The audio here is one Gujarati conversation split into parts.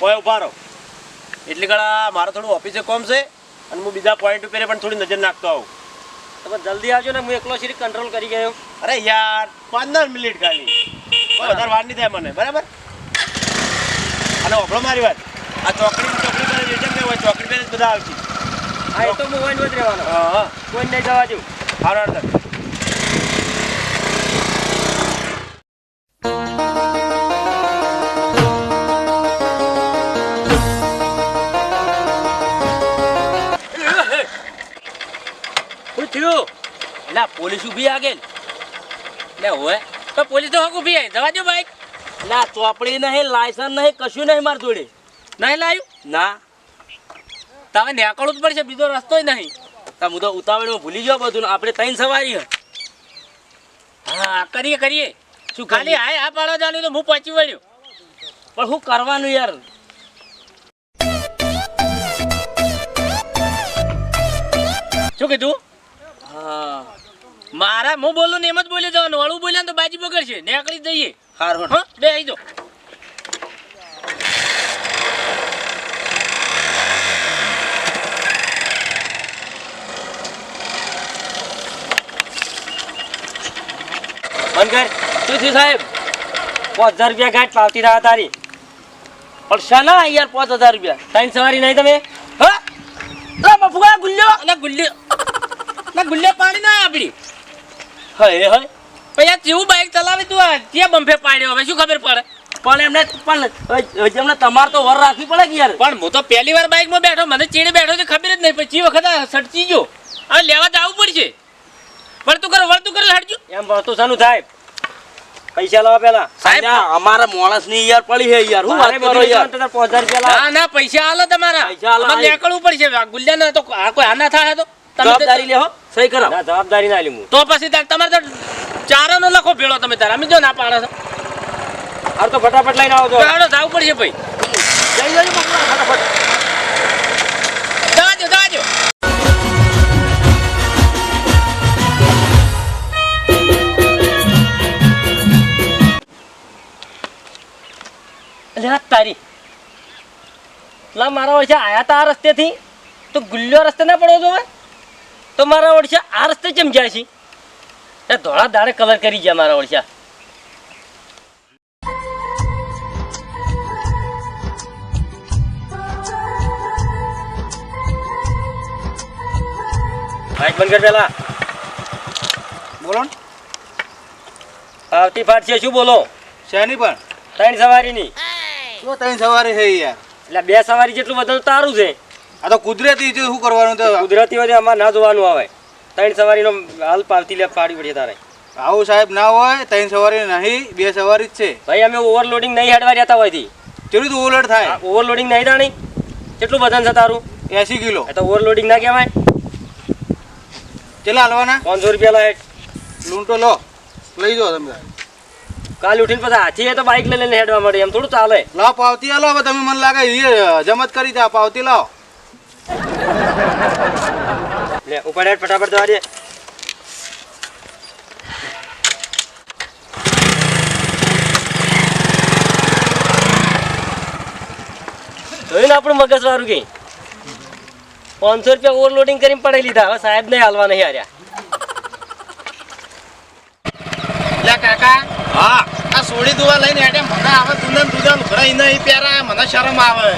કોઈ ઊભા રહો. એટલે કડા મારે થોડું ઓફિસે કોમ છે અને હું બીજા પોઈન્ટ ઉપર પણ થોડી નજર નાખતો આવું. તમે જલ્દી આવજો ને હું એકલો શ્રી કંટ્રોલ કરી ગયો. અરે યાર પંદર મિનિટ ખાલી. વધારે વાર નહીં થાય મને બરાબર? અને ઓભળો મારી વાત. આ ચોકડી ચોકડી પર જેમ કે હોય ચોકડી પર બધા આવશે. હા એ તો મોબાઈલ જ રહેવાનો. હા હા. કોઈ નહીં જવા દઉં. હારો હારો. શું થયું એટલે પોલીસ ઊભી આગળ એટલે હોય તો પોલીસ તો હક ઊભી આવી. જવા દો બાઈક. એટલે ચોપડી નહીં લાયસન્સ નહીં કશું નહીં માર જોડે. નહીં લાવ્યું ના. તમે નીકળવું જ પડશે બીજો રસ્તો નહીં. તમે હું તો ઉતાવળમાં ભૂલી જાઓ બધું આપણે ત્રણ સવારી હે. હા કરીએ કરીએ. શું ખાલી હા આ પાડવા જાણ્યું તો હું પહોંચી વળ્યો. પણ શું કરવાનું યાર? શું કીધું? હા. મારા હું બોલું ને એમ જ બોલી જવાનું. વાળું બોલ્યા તો બાજી બગડશે. નીકળી જઈએ. હારું હા? બે આવી જાઓ બંધ શું થયું સાહેબ? પાંચ હજાર રૂપિયા ગાંઠ પાવતી રહ્યા તારી. પણ શાના યાર પાંચ હજાર રૂપિયા? ત્રણ સવારી નહીં તમે? હા? અને બફુગા ગુલ્યો ના ગુલ્લે પાણી ના આપડી. હે હે પછી જેવું બાઈક ચલાવે તું ત્યાં બંફે પાડ્યો. હવે શું ખબર પડે? પણ એમને પણ એમને તમારે તો વર રાખવી પડે કે યાર? પણ હું તો પહેલી વાર બાઈકમાં બેઠો મને ચીડે બેઠો છે ખબર જ નહીં. પછી વખત આ સટચી ગયો. હવે લેવા જવું પડશે. વળતું કરો વળતું કરો હટજો. એમ વળતું સાનું થાય પૈસા લાવો પેલા સાહેબ અમારા માણસની યાર પડી છે યાર. હું વાત કરો યાર? ના ના પૈસા આલો તમારા. પૈસા આલો, નીકળવું પડશે. આ ના તો આ કોઈ આના થાય તો? તમે જવાબદારી લેહો સહી કરો. ના જવાબદારી ના લીધું તો પછી તાર તમારે તો ચારાનો લખો ભેળો તમે તાર. અમે જો ના પાડો છો. હાર તો ફટાફટ લઈને આવો તો ચાલો જવું પડશે ભાઈ. જઈ જઈ ફટાફટ. અરે તારી. લા મારા વર્ષે આયા તા આ રસ્તેથી. તો ગુલ્લો રસ્તે ના પડો તો તો મારા ઓળશા આ રસ્તે કેમ જાય છે? એ ધોળા દાડે કલર કરી ગયા મારા ઓળશા બાઈક બંધ કર પેલા. બોલો ને. આવતી ફાટ છે શું બોલો? શેની પણ? ત્રણ સવારીની. શું ત્રણ સવારી છે યાર? એટલે બે સવારી જેટલું બધું તારું છે. આ તો કુદરતી છે શું કરવાનું તો? કુદરતી હોય અમારે ના જોવાનું આવે. ત્રણ સવારીનો હાલ પાવતી લે પાડી પડીએ તારે. આવું સાહેબ ના હોય ત્રણ સવારી નહીં બે સવારી જ છે. ભાઈ અમે ઓવરલોડિંગ નહીં હેડવા રહેતા હોયથી. ચેટલું તો ઓવરલોડ થાય. ઓવરલોડિંગ નહીં તાણી. કેટલું વજન છે તારું? એસી કિલો. એ તો ઓવરલોડિંગ ના કહેવાય. ચેલા હાલવાના? પાંચસો રૂપિયા લા હેડ લૂંટો લો. લઈ જાઓ તમે. કાલ ઉઠીને પછી હાથી તો બાઇક લઈને હેડવા મળે એમ થોડું ચાલે. લાવ પાવતી લાવો હવે તમે મને લાગે જમત કરી દે પાવતી લાવો. લે ઉપર હેડ ફટાફટ જવા દે. જોયું આપણું મગજ વાળું કઈ? પાંચસો રૂપિયા ઓવરલોડિંગ કરીને પડાઈ લીધા. હવે સાહેબ ને હાલવા નહીં હાર્યા. લે કાકા. હા. આ સોડી દુવા લઈને એટલે મને આવે તુને તુજા લુગડા નહીં પહેરા મને શરમ આવે.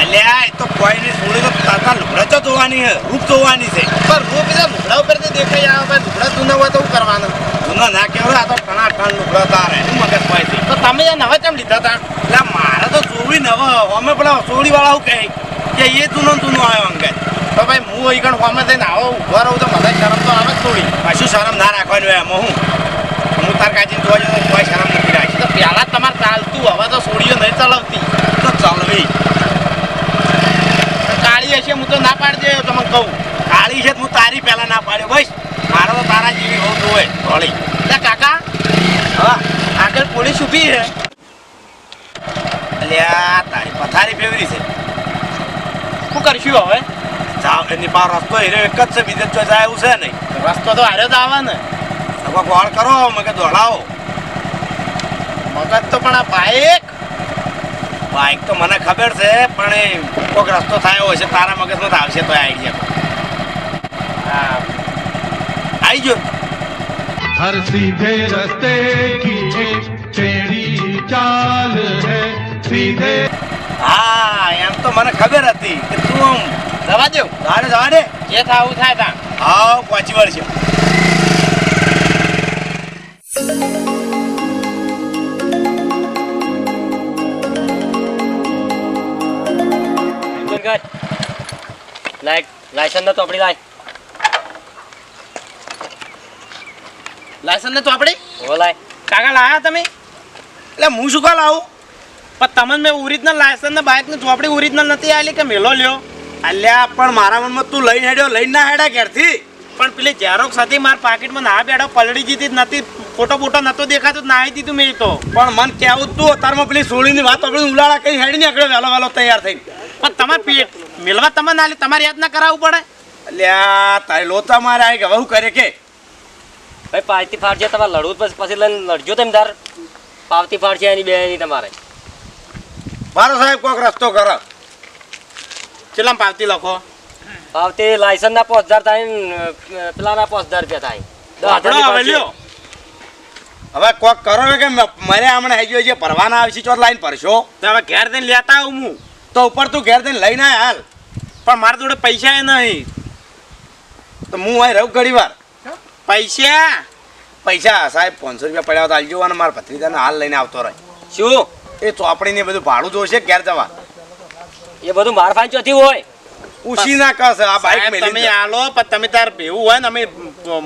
અલ્યા એ તો કોઈ નહીં છોડી તો કાકા લુગડા તો જોવાની રૂપ જોવાની છે. પણ રૂપ એટલે લુગડા ઉપરથી દેખાઈ આવે ભાઈ લુગડા તું હોય તો કરવાનું? જૂનો ના કહેવાય આ તો ઘણા ઘણા લુગડા તારે શું મગજ હોય છે? તો તમે નવા કેમ લીધા તા એટલે મારે તો જોવી ને અમે પેલા ચોરી વાળા કહે કે એ તું તું આવ્યો અંગે તો ભાઈ હું અહીં કણ હોમે થઈને આવો ઊભો રહું તો મને શરમ તો આવે થોડી. પાછું શરમ ના રાખવાની હોય એમાં હું. હું તાર કાચીને જોવા જતો કોઈ શરમ નથી રાખી. તો પહેલા તમારે ચાલતું હવે તો સોડીઓ નહીં ચલાવતી. તો ચાલવી. હું તો ના પાડી દે તમને કહું. કાળી છે હું તારી પહેલાં ના પાડ્યો. બસ મારો તો તારા જેવી બહુ જોવે ધોળી કાકા હા આગળ પોલીસ ઊભી છે. અલ્યા તારી પથારી ફેવરી છે. શું કરશું હવે? જાવ એની પાસે રસ્તો હીરો એક જ છે બીજે તો જાય એવું છે નહીં. રસ્તો તો હારે જ આવે ને તો ગોળ કરો મગજ દોડાવો. મગજ તો પણ આ બાઈક બાઇક તો મને ખબર છે પણ કોઈક રસ્તો થયો છે તારા મગજમાં તો આવશે તો આઈડિયા હા. આવી ગયો. હર સીધે રસ્તે કી તેરી ચાલ હે સીધે હા. એમ તો મને ખબર હતી કે તું આમ જવા દેવ તારે જવા દે. જે થાવું થાય તા. હા પહોંચી વળશે કર લાઈક લાયસન્સ તો આપણી લાય. લાયસન્સ ને તો આપણે ઓ લાય. કાકા લાયા તમે? એટલે હું શું કા લાવું? પણ તમને મેં ઓરિજિનલ લાયસન્સ ને બાઇકની ચોપડી ઓરિજિનલ નથી આલી કે મેલો લ્યો? અલ્યા પણ મારા મનમાં તું લઈને હેડ્યો લઈને ના હેડા ઘેરથી. પણ પેલી ઝેરોક્સ હતી મારા પાકીટમાં ના બેડો પલડી જીતી નથી ફોટો ફોટો નતો દેખાતો નાહી દીધું મેં તો. પણ મન કેવું તું તારમાં પેલી સોળીની વાત આપણે ઉલાળા કઈ હેડી નીકળ્યો વહેલો વહેલો તૈયાર થઈને. પણ તમારે પેટ મેળવા તમે ના તમારે યાદ ના કરાવવું પડે. અલ્યા તારે લોતા મારે આવી ગયા. હવે કરે કે? ભાઈ પાવતી ફાડજે તમારે લડવું પછી પછી લઈને લડજો તમે તાર. પાવતી ફાડશે એની બે એની તમારે. મારો સાહેબ કોઈક રસ્તો કરો. કેટલા પાવતી લખો? પાવતી લાયસન્સ ના પાંચ હજાર થાય પેલા ના પેલાના પાંચ હજાર રૂપિયા થાય. હવે લ્યો. હવે કોક કરો ને કે મારે મને હમણાં હજી જે ભરવાના આવશે ચોર લાઈન ભરશો. હવે ઘેર જઈને લેતા આવું હું. તો ઉપર તું ઘેર જઈને લઈને આય હાલ. પણ મારા જોડે પૈસા એ નહીં. તો હું અહીં રહું ઘડી વાર. પૈસા? પૈસા સાહેબ પાંચસો રૂપિયા પડ્યા તો આલજો અને મારા ભત્રીજાને હાલ લઈને આવતો રહે. શું? એ ચોપડીને બધું ભાડું જોશે ઘેર જવા. એ બધું મારફાન ચોથી હોય. ઉશી ના કસ આ બાઈક સાહેબ, મેલી તમે. આલો પણ તમે તાર ભેવું હોય ને અમે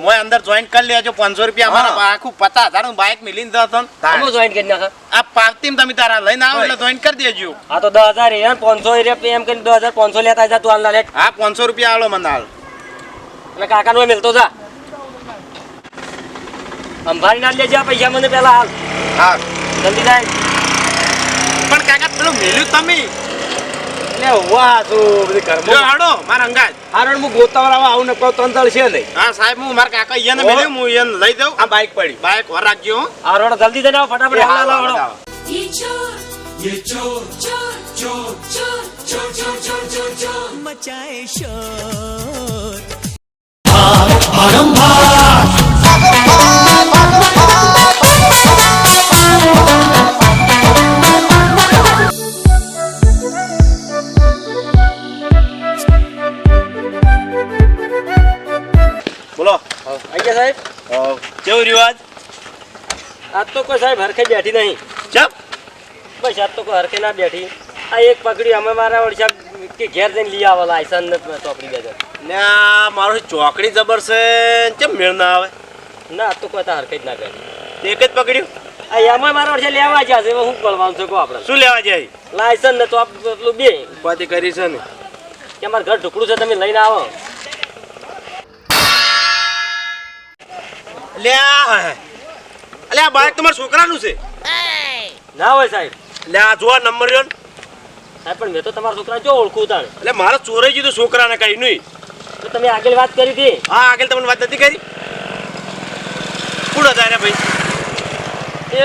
મોય અંદર જોઈન કરી લેજો પાંચસો રૂપિયા હા. અમારા આખું પચાસ હજારનું બાઇક જતો ને. તાણ. આમાં જોઈન કરી નાખે. આ પાવતીમાં તમે તારા લઈને આવો એટલે જોઈન કરી દેજો. આ તો દસ હજાર એ પાંચસો રૂપિયા એમ કરીને દસ હજાર પાંચસો લેતા જા તું ના લે. હા પાંચસો રૂપિયા આલો મને હાલ. અને કાકા નો મિલતો જા. અંભારી ના લેજે આ પૈસા મને પેલા હાલ. હા. જલ્દી થાય. પણ કાકા પેલું મેલ્યું તમે. લે વાહ તું બધી લ્યો ઘરમાં હાડો મારા અંગાજ હારણ હું ગોતાવરાવા આવું ને કોઈ તંતળ છે નહીં હા સાહેબ હું મારા કાકા ઈયાને ઓહો. મેલ્યું હું ઈયાને લઈ દઉં આ બાઈક પડી બાઇક વર રાખજો હો. આ રોડ જલ્દી જઈને આવો ફટાફટ હાલ હાલ હાલો. ये चोर ये चोर चोर चोर चोर चोर चोर चोर चोर चोर मचाए शोर બોલો આઈ ગયા સાહેબ? કેવું રિવાજ? આજ તો કોઈ સાહેબ હરખે બેઠી નહીં. ચપ બસ આજ તો કોઈ હરખે ના બેઠી. આ એક પકડી અમે મારા ઓળશા કે ઘેર જઈને લઈ આવો લાયસન્સ ને ચોપડી ને આ મારો ચોકડી જબર છે કેમ મેળ ના આવે? ના આજ તો કોઈ તા હરખે જ ના કરે એક જ પકડ્યું આ એમાં મારા ઓળશા લેવા જ્યાં છે શું બોલવાનું છે કહો આપણે. શું લેવા જાય? લાયસન ને તો પેલું બે. ઉપાધિ કરી છે ને. કે મારા ઘર ઢુકડું છે તમે લઈને આવો. લે આ. અલે આ બાઈક તમારા છોકરાનું છે. ના હોય સાહેબ. લે આ જો આ નંબર રહ્યો સાહેબ પણ મેં તો તમારા છોકરા જો ઓળખું તારે એટલે મારે ચોરાઈ ગયું છોકરાને કઈ નહીં. તો તમે આગળ વાત કરી હતી? હા આગળ તમને વાત નથી કરી? કોણ હતા એને ભાઈ? એ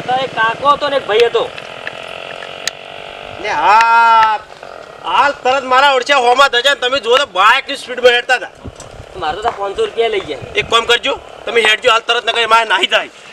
હતા એક કાકો હતો ને એક ભાઈ હતો. ને હા હાલ તરત મારા ઓળખ્યા હોમાં ધજા તમે જુઓ તો બાઇકની સ્પીડમાં હેડતા હતા. મારે તો પાંચસો રૂપિયા લઈ ગયા. એક કામ કરજો. તમે હેડજો હાલ તરત નકર મારે નાહી થાય